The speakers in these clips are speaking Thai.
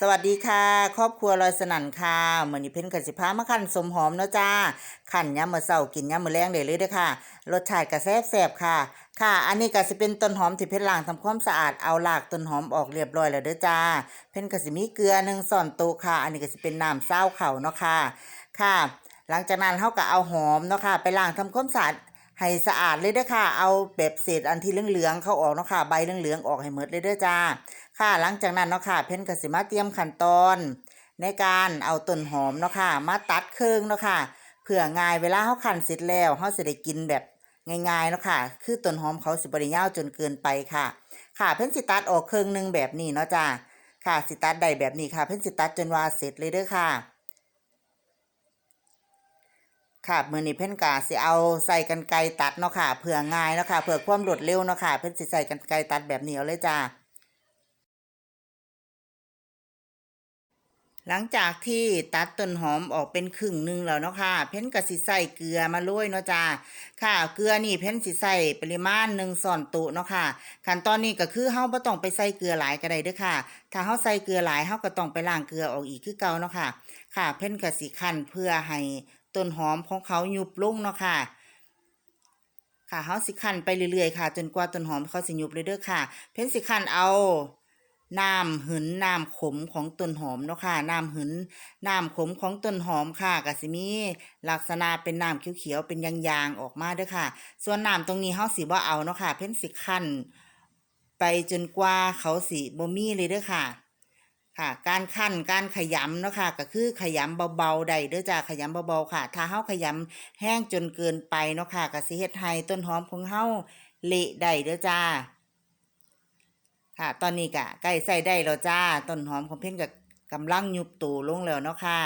สวัสดีค่ะ ครอบครัวลอยสนั่นค่ะมือนี้เพิ่นก็สิพามาคั่นสมหอมเนาะจ้าคั่นยามมื้อเช้ากินยามมื้อแลงได้เลยเด้อค่ะ รสชาติก็แซ่บๆค่ะ ค่ะ อันนี้ก็สิเป็นต้นหอมที่เพิ่นล้างทำความสะอาดเอารากต้นหอมออกเรียบร้อยแล้วเด้อจ้า เพิ่นก็สิมีเกลือ1ช้อนโตค่ะ อันนี้ก็สิเป็นน้ำซาวข้าเนาะค่ะ ค่ะ หลังจากนั้นเฮาก็เอาหอมเนาะค่ะ ไปล้างทำความสะอาดให้สะอาดเลยเด้อค่ะ เอาแบบเศษอันที่เหลืองๆเข้าออกเนาะค่ะ ใบเหลืองๆออกให้หมดเลยเด้อจ้า ค่ะหลังจากนั้นเนาะค่ะ เพ่นก็สิมาเตรียมขั้นตอน ในการเอาต้นหอมเนาะค่ะ มาตัดครึ่งเนาะค่ะเพื่อง่ายเวลาเฮาคั่นเสร็จแล้วเฮาสิได้กินแบบง่ายๆเนาะค่ะ คือต้นหอมเขาสิบ่ได้ยาวจนเกินไปค่ะ ค่ะเพิ่นสิตัดออกครึ่งหนึงแบบนี้เนาะจ้าค่ะสิตัดได้แบบนี้ค่ะ เพิ่นสิตัดจนว่าเสร็จเลยเด้อค่ะ ค่ะมื้อนี้เพิ่นก็สิเอาใส่กรรไกตัดเนาะค่ะเพื่อง่ายเนาะค่ะเพื่อความรวดเร็วเนาะค่ะ เพิ่นสิใส่กรรไกตัดแบบนี้เอาเลยจ้า หลังจากที่ตัดต้นหอมออกเป็นครึ่งหนึ่งแล้วเนาะค่ะ เพิ่นก็สิใส่เกลือมาโรยเนาะจ้าค่ะ เกลือนี่เพิ่นสิใส่ปริมาณ1ช้อนโต๊ะเนาะค่ะขั้นตอนนี้ก็คือเฮาบ่ต้องไปใส่เกลือหลายก็ได้เด้อค่ะ ถ้าเฮาใส่เกลือหลายเฮาก็ต้องไปล้างเกลือออกอีกคือเก่าเนาะค่ะ ค่ะ เพิ่นก็สิคั่นเพื่อให้ต้นหอมของเขายุบลงเนาะค่ะค่ะเฮาสิคั่นไปเรื่อยๆค่ะ จนกว่าต้นหอมเขาสิยุบเลยเด้อค่ะ เพิ่นสิคั่นเอา น้ำหึนน้ำขมของต้นหอมเนาะค่ะน้ำหึนน้ำขมของต้นหอมค่ะก็สิมีลักษณะเป็นน้ำเขียวๆเป็นยางๆออกมาเด้อค่ะ ส่วนน้ำตรงนี้เฮาสิบ่เอาเนาะค่ะ เพิ่นสิคั่นไปจนกว่าเขาสิบ่มีเลยเด้อค่ะ ค่ะ การคั่นการขยำเนาะค่ะก็คือขยำเบาๆได้เด้อจ้าขยำเบาๆค่ะ ถ้าเฮาขยำแห้งจนเกินไปเนาะค่ะก็สิเฮ็ดให้ต้นหอมของเฮาเละได้เด้อจ้า ค่ะ ตอนนี้ก็ใกล้ใส่ได้แล้วจ้า ต้นหอมของเพ่นก็กำลังยุบตัวลงแล้วเนาะค่ะ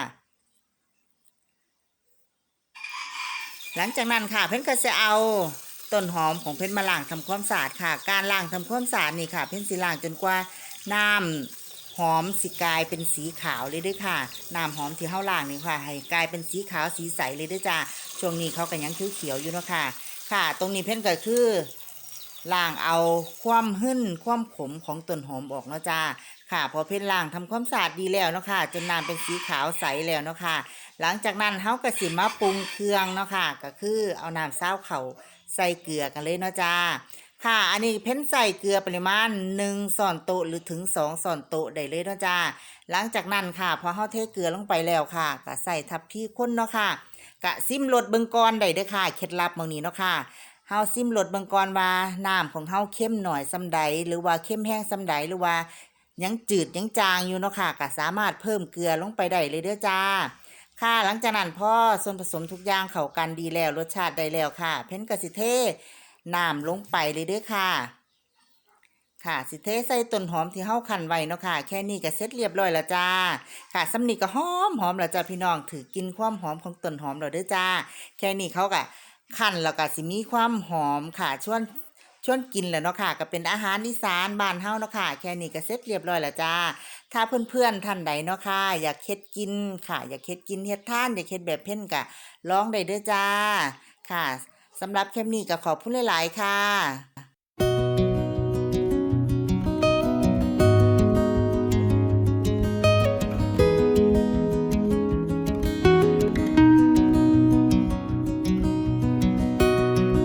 หลังจากนั้นค่ะ เพ่นก็จะเอาต้นหอมของเพ่นมาล้างทำความสะอาดค่ะ การล้างทำความสะอาดนี่ค่ะ เพ่นสิล้างจนกว่าน้ำหอมสิกลายเป็นสีขาวเลยด้วยค่ะ น้ำหอมที่เฮาล้างนี่ค่ะ ให้กลายเป็นสีขาวสีใสเลยด้วยจ้าช่วงนี้เขาก็ยังเขียวๆอยู่เนาะค่ะ ค่ะ ตรงนี้เพ่นก็คือ ล้างเอาความหึ่นความขมของต้นหอมออกเนาะจ้าค่ะพอเพ่นล้างทำความสะอาดดีแล้วเนาะค่ะจนน้ำเป็นสีขาวใสแล้วเนาะค่ะ หลังจากนั้นเฮาก็สิมาปรุงเครื่องเนาะค่ะก็คือเอาน้ำซาเขาใส่เกลือกันเลยเนาะจ้าค่ะ อันนี้เพิ่นใส่เกลือปริมาณ1ช้อนโต๊ะหรือถึง2ช้อนโต๊ะได้เลยเนาะจ้า หลังจากนั้นค่ะ พอเฮาเทเกลือลงไปแล้วค่ะก็ใส่ทับพี่คนเนาะค่ะกะซิมรสเบิงก่อนได้เด้อค่ะ เคล็ดลับหม้องนี้เนาะค่ะ เฮาซิมรสเบิ่งก่อนว่าน้ำของเฮาเข้มหน่อยส่ำใด หรือว่าเข้มแห้งส่ำใดหรือว่ายังจืดยังจางอยู่เนาะค่ะก็สามารถเพิ่มเกลือลงไปได้เลยเด้อจ้า ค่ะหลังจากนั้นพ่อส่วนผสมทุกอย่างเข้ากันดีแล้วรสชาติได้แล้วค่ะ เพิ่นก็สิเทน้ำลงไปเลยเด้อค่ะ ค่ะสิเทใส่ต้นหอมที่เฮาคั่นไว้เนาะค่ะ แค่นี้ก็เสร็จเรียบร้อยแล้วจ้า ค่ะสำนีก็หอมหอมแล้วจ้าพี่น้องถือกินความหอมของต้นหอมแล้วเด้อจ้า แค่นี้เขาก็ คั่นแล้วก็สิมีความหอมค่ะชวนชวนกินแหล้วเนาะค่ะ ก็เป็นอาหารอีสานบ้านเฮาเนาะค่ะ แค่นี้ก็เสร็จเรียบร้อยแล้วจ้า ถ้าเพื่อนๆท่านใดเนาะค่ะ อยากเฮ็ดกินค่ะ อยากเฮ็ดกินเฮ็ดท่าน อยากเฮ็ดแบบเพ่นก็ลองได้เด้อจ้า ค่ะสำหรับแคมนี้ก็ขอบคุณหลายๆค่ะ